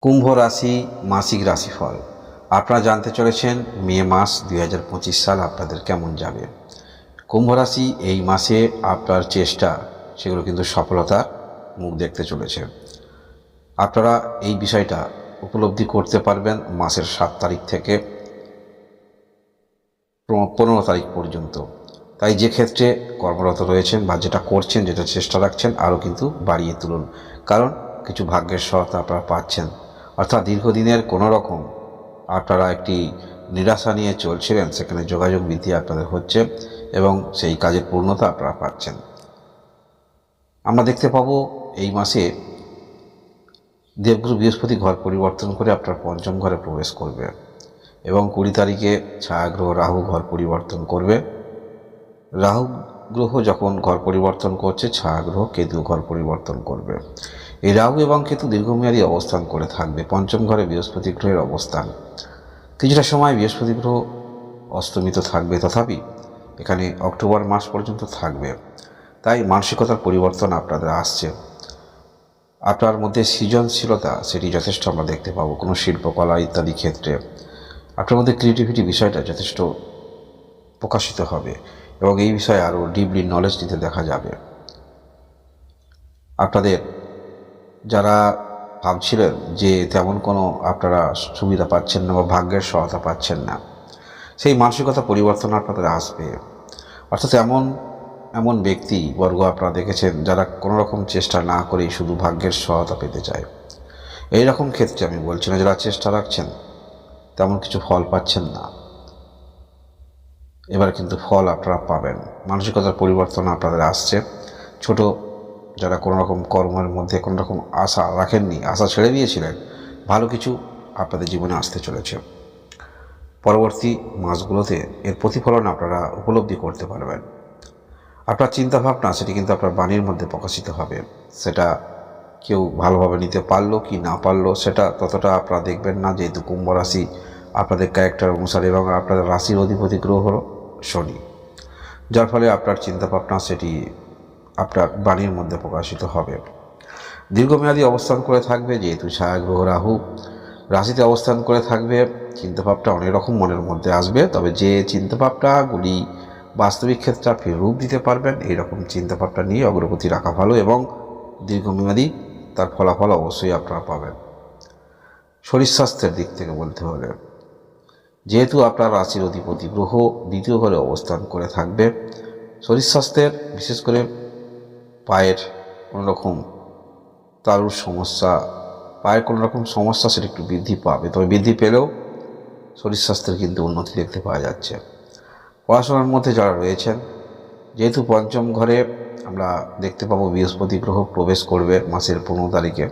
কুম্ভ রাশি, মাসিক রাশিফল। আপনারা জানতে চলেছেন মে মাস দুই হাজার পঁচিশ সাল আপনাদের কেমন যাবে। কুম্ভ রাশি এই মাসে আপনার চেষ্টা, সেগুলো কিন্তু সফলতার মুখ দেখতে চলেছে। আপনারা এই বিষয়টা উপলব্ধি করতে পারবেন মাসের সাত তারিখ থেকে পনেরো- তারিখ পর্যন্ত। তাই যে ক্ষেত্রে কর্মরত রয়েছেন বা যেটা করছেন, যেটা চেষ্টা রাখছেন, আরও কিন্তু বাড়িয়ে তুলুন। কারণ কিছু ভাগ্যের সহায়তা আপনারা পাচ্ছেন। অর্থাৎ দীর্ঘদিনের কোনো রকম আপনারা একটি নিরাশা নিয়ে চলছিলেন, সেখানে যোগাযোগ বৃদ্ধি আপনাদের হচ্ছে এবং সেই কাজের পূর্ণতা আপনারা পাচ্ছেন। আমরা দেখতে পাবো এই মাসে দেবগুরু বৃহস্পতি ঘর পরিবর্তন করে আপনার পঞ্চম ঘরে প্রবেশ করবে এবং কুড়ি তারিখে ছায়াগ্রহ রাহু ঘর পরিবর্তন করবে। রাহু গ্রহ যখন ঘর পরিবর্তন করছে ছায়া গ্রহ কেতু ঘর পরিবর্তন করবে। এই রাহু এবং কেতু দীর্ঘমেয়াদী অবস্থান করে থাকবে, পঞ্চম ঘরে বৃহস্পতি গ্রহের অবস্থান। কিছুটা সময় বৃহস্পতি গ্রহ অস্তমিত থাকবে, তথাপি এখানে অক্টোবর মাস পর্যন্ত থাকবে। তাই মানসিকতার পরিবর্তন আপনাদের আসছে। আপনার মধ্যে সৃজনশীলতা, সেটি যথেষ্ট আমরা দেখতে পাবো, কোনো শিল্পকলা ইত্যাদি ক্ষেত্রে। আপনার মধ্যে ক্রিয়েটিভিটি বিষয়টা যথেষ্ট প্রকাশিত হবে। এবং এই বিষয়ে আরও ডিপলি নলেজ নিতে দেখা যাবে। আপনাদের যারা ভাবছিলেন যে তেমন কোনো আপনারা সুবিধা পাচ্ছেন না বা ভাগ্যের সহায়তা পাচ্ছেন না, সেই মানসিকতা পরিবর্তন আপনাদের আসবে। অর্থাৎ এমন এমন ব্যক্তি, বর্গ, আপনারা দেখেছেন, যারা কোনো রকম চেষ্টা না করেই শুধু ভাগ্যের সহায়তা পেতে চায়। এই রকম ক্ষেত্রে আমি বলছি না যারা চেষ্টা রাখছেন, তেমন কিছু ফল পাচ্ছেন না। এবার কিন্তু ফল আপনারা পাবেন। মানসিকতার পরিবর্তন আপনাদের আসছে। ছোট যারা কোনো রকম কর্মের মধ্যে কোনো রকম আশা রাখেননি, আশা ছেড়ে দিয়েছিলেন, ভালো কিছু আপনাদের জীবনে আসতে চলেছে। পরবর্তী মাসগুলোতে এর প্রতিফলন আপনারা উপলব্ধি করতে পারবেন। আপনার চিন্তাভাবনা সেটি কিন্তু আপনার বাণীর মধ্যে প্রকাশিত হবে। সেটা কেউ ভালোভাবে নিতে পারল কি না পারল, সেটা ততটা আপনারা দেখবেন না যেহেতু কুম্ভ রাশি আপনাদের ক্যারেক্টার অনুসারে এবং আপনাদের রাশির অধিপতি গ্রহ হলো। শনি। যার ফলে আপনার চিন্তাভাবনা সেটি আপনার বাণীর মধ্যে প্রকাশিত হবে। দীর্ঘমেয়াদী অবস্থান করে থাকবে, যেহেতু ছায়াগ্রহ রাহু রাশিতে অবস্থান করে থাকবে চিন্তাভাবটা অনেক রকম মনের মধ্যে আসবে, তবে যে চিন্তাভাবনাগুলি বাস্তবিক ক্ষেত্রে আপনি রূপ দিতে পারবেন, এইরকম চিন্তাভাবনা নিয়ে অগ্রগতি রাখা ভালো এবং দীর্ঘমেয়াদী তার ফলাফল অবশ্যই আপনারা পাবেন। শরীর স্বাস্থ্যের দিক থেকে বলতে হলে যেহেতু আপনার রাশির অধিপতি গ্রহ, দ্বিতীয় ঘরে অবস্থান করে থাকবে। শরীর স্বাস্থ্যের বিশেষ করে পায়ের কোনো রকম তারুর সমস্যা, পায়ের কোনো রকম সমস্যা সেটা একটু বৃদ্ধি পাবে। তবে বৃদ্ধি পেলেও শরীর স্বাস্থ্যের কিন্তু উন্নতি দেখতে পাওয়া যাচ্ছে। পড়াশোনার মধ্যে যারা রয়েছেন, যেহেতু পঞ্চম ঘরে আমরা দেখতে পাবো বৃহস্পতি গ্রহ প্রবেশ করবে মাসের পনেরো তারিখে।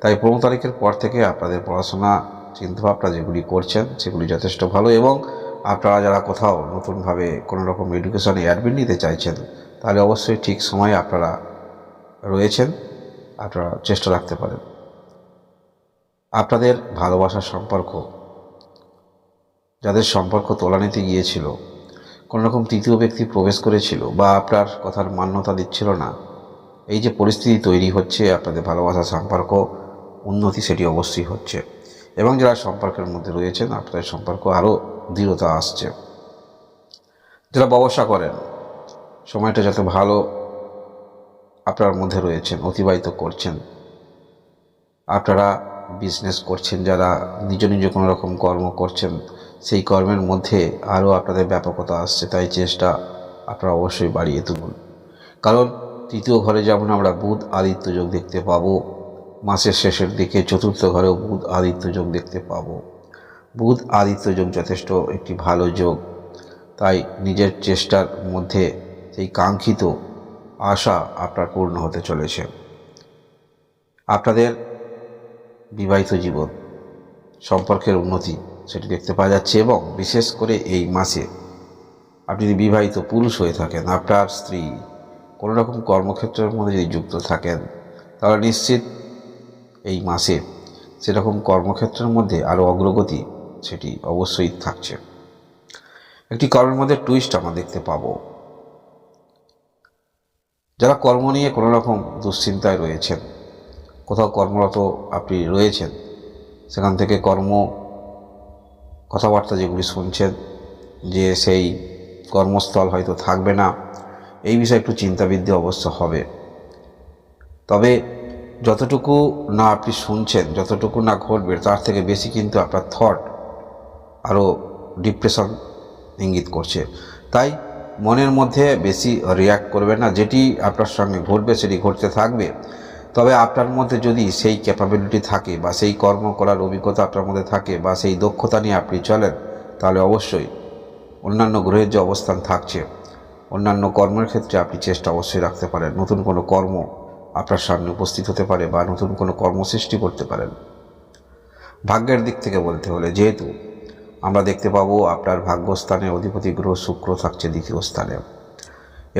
তাই পনেরো তারিখের পর থেকে আপনাদের পড়াশোনা চিন্তাভাবনা যেগুলি করছেন, সেগুলি যথেষ্ট ভালো এবং আপনারা যারা কোথাও নতুনভাবে কোনো রকম এডুকেশনে অ্যাডমিট নিতে চাইছেন, তাহলে অবশ্যই ঠিক সময়ে আপনারা রয়েছেন, আপনারা চেষ্টা রাখতে পারেন। আপনাদের ভালোবাসার সম্পর্ক, যাদের সম্পর্ক তোলা নিতে গিয়েছিল কোনো রকম তৃতীয় ব্যক্তি প্রবেশ করেছিল বা আপনার কথার মান্যতা দিচ্ছিল না, এই যে পরিস্থিতি তৈরি হচ্ছে, আপনাদের ভালোবাসার সম্পর্ক, উন্নতি সেটি অবশ্যই হচ্ছে। এবং যারা সম্পর্কের মধ্যে রয়েছেন, আপনাদের সম্পর্ক আরও দৃঢ়তা আসছে। যারা ব্যবসা করেন, সময়টা যাতে ভালো আপনার মধ্যে রয়েছেন, অতিবাহিত করছেন, আপনারা বিজনেস করছেন, যারা নিজ নিজ কোনো রকম কর্ম করছেন, সেই কর্মের মধ্যে আরও আপনাদের ব্যাপকতা আসছে, তাই চেষ্টা আপনারা অবশ্যই বাড়িয়ে তুলুন। কারণ তৃতীয় ঘরে যেমন আমরা বুধ, আদিত্য যোগ দেখতে পাবো মাসের শেষের দিকে চতুর্থ ঘরেও বুধ আদিত্য যোগ দেখতে পাবো। বুধ আদিত্য যোগ যথেষ্ট একটি ভালো যোগ। তাই নিজের চেষ্টার মধ্যে সেই কাঙ্ক্ষিত আশা আপনার পূর্ণ হতে চলেছে। আপনাদের বিবাহিত জীবন সম্পর্কের উন্নতি সেটি দেখতে পাওয়া যাচ্ছে এবং বিশেষ করে এই মাসে আপনি যদি বিবাহিত পুরুষ হয়ে থাকেন, আপনার স্ত্রী কোনো রকম কর্মক্ষেত্রের মধ্যে যদি যুক্ত থাকেন, তাহলে নিশ্চিত এই মাসে। সেরকম কর্মক্ষেত্রের মধ্যে আরও অগ্রগতি সেটি অবশ্যই থাকছে। একটি কর্মের মধ্যে টুইস্ট আমরা দেখতে পাবো। যারা কর্ম নিয়ে কোনো রকম দুশ্চিন্তায় রয়েছেন, কোথাও কর্মরত আপনি রয়েছেন, সেখান থেকে কর্ম কথাবার্তা যেগুলি শুনছেন, যে সেই কর্মস্থল হয়তো থাকবে না, এই বিষয়ে একটু চিন্তাবৃদ্ধি অবশ্য হবে। তবে যতটুকু না আপনি শুনছেন, যতটুকু না ঘটবে, তার থেকে বেশি কিন্তু আপনার থট আরও ডিপ্রেশন ইঙ্গিত করছে। তাই মনের মধ্যে বেশি রিয়াক্ট করবেন না, যেটি আপনার সঙ্গে ঘটবে, সেটি ঘটতে থাকবে। তবে আপনার মধ্যে যদি সেই ক্যাপাবিলিটি থাকে বা সেই কর্ম করার অভিজ্ঞতা আপনার মধ্যে থাকে বা সেই দক্ষতা নিয়ে আপনি চলেন, তাহলে অবশ্যই অন্যান্য গ্রহের যে অবস্থান থাকছে, অন্যান্য কর্মের ক্ষেত্রে আপনি চেষ্টা অবশ্যই রাখতে পারেন। নতুন কোনো কর্ম আপনার সামনে উপস্থিত হতে পারে বা নতুন কোনো কর্ম সৃষ্টি করতে পারেন। ভাগ্যের দিক থেকে বলতে হলে যেহেতু আমরা দেখতে পাবো আপনার ভাগ্যস্থানে অধিপতি গ্রহ শুক্র থাকছে দ্বিতীয় স্থানে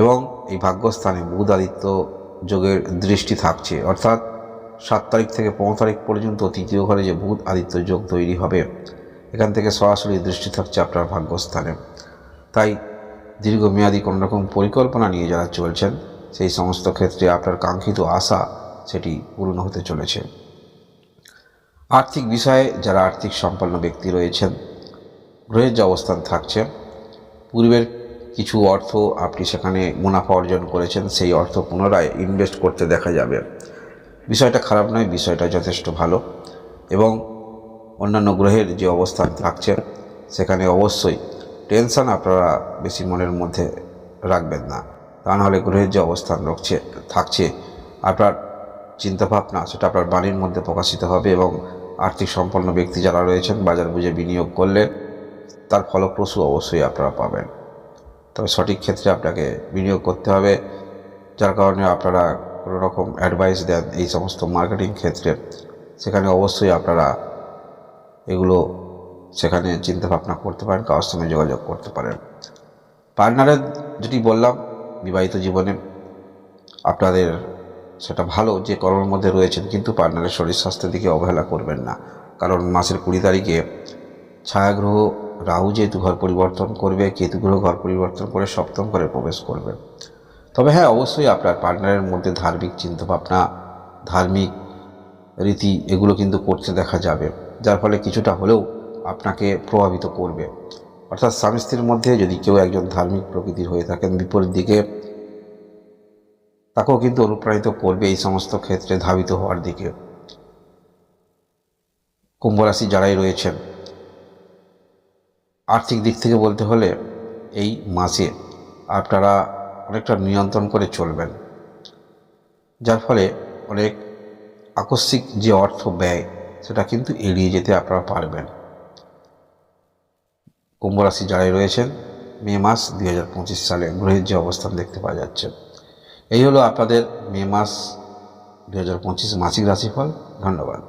এবং এই ভাগ্যস্থানে বুধ আদিত্য যোগের দৃষ্টি থাকছে, অর্থাৎ সাত তারিখ থেকে পনেরো তারিখ পর্যন্ত তৃতীয় ঘরে যে বুধ আদিত্য যোগ তৈরি হবে, এখান থেকে সরাসরি দৃষ্টি থাকছে আপনার ভাগ্যস্থানে। তাই দীর্ঘমেয়াদী কোনো রকম পরিকল্পনা নিয়ে যারা চলছেন সেই সমস্ত ক্ষেত্রে আপনার কাঙ্ক্ষিত আশা সেটি পূর্ণ হতে চলেছে। আর্থিক বিষয়ে যারা আর্থিক সম্পন্ন ব্যক্তি রয়েছেন, গ্রহের যে অবস্থান থাকছে, পূর্বের কিছু অর্থ আপনি সেখানে মুনাফা অর্জন করেছেন, সেই অর্থ পুনরায় ইনভেস্ট করতে দেখা যাবে। বিষয়টা খারাপ নয়, বিষয়টা যথেষ্ট ভালো এবং অন্যান্য গ্রহের যে অবস্থান থাকছে, সেখানে অবশ্যই টেনশন আপনারা বেশি মনের মধ্যে রাখবেন না। তা নাহলে গ্রহের যে অবস্থান রয়েছে থাকছে, আপনার চিন্তাভাবনা সেটা আপনার বাণীর মধ্যে প্রকাশিত হবে এবং আর্থিক সম্পন্ন ব্যক্তি যারা রয়েছেন, বাজার বুঝে বিনিয়োগ করলে তার ফলপ্রসূ অবশ্যই আপনারা পাবেন। তবে সঠিক ক্ষেত্রে আপনাকে বিনিয়োগ করতে হবে, যার কারণে আপনারা কোনো রকম অ্যাডভাইস দেন এই সমস্ত মার্কেটিং ক্ষেত্রে। সেখানে অবশ্যই আপনারা এগুলো সেখানে চিন্তা ভাবনা করতে পারেন কারোর সঙ্গে যোগাযোগ করতে পারেন। পার্টনারের যেটি বললাম বিবাহিত জীবনে আপনাদের সেটা ভালো যে কর্মের মধ্যে রয়েছেন, কিন্তু পার্টনারের শরীর স্বাস্থ্যের দিকে অবহেলা করবেন না। কারণ মাসের কুড়ি তারিখে ছায়াগ্রহ রাহু যেহেতু ঘর পরিবর্তন করবে কেতু গ্রহ ঘর পরিবর্তন করে সপ্তম ঘরে প্রবেশ করবে। তবে হ্যাঁ অবশ্যই আপনার পার্টনারের মধ্যে ধার্মিক চিন্তাভাবনা, ধার্মিক রীতি, এগুলো কিন্তু করতে দেখা যাবে, যার ফলে কিছুটা হলেও আপনাকে প্রভাবিত করবে। অর্থাৎ স্বামী স্ত্রীর মধ্যে যদি কেউ একজন ধার্মিক প্রকৃতির হয়ে থাকেন, বিপরীত দিকে তাকেও কিন্তু অনুপ্রাণিত করবে এই সমস্ত ক্ষেত্রে ধাবিত হওয়ার দিকে কুম্ভ রাশি যারাই রয়েছেন, আর্থিক দিক থেকে বলতে হলে এই মাসে আপনারা অনেকটা নিয়ন্ত্রণ করে চলবেন, যার ফলে অনেক আকস্মিক যে অর্থ ব্যয়, সেটা কিন্তু এড়িয়ে যেতে আপনারা পারবেন। কুম্ভ রাশি যারাই রয়েছেন, মে মাস দুই হাজার পঁচিশ সালে গ্রহের যে অবস্থান দেখতে পাওয়া যাচ্ছে। এই হলো আপনাদের মে মাস দু হাজার পঁচিশ মাসিক রাশিফল। ধন্যবাদ।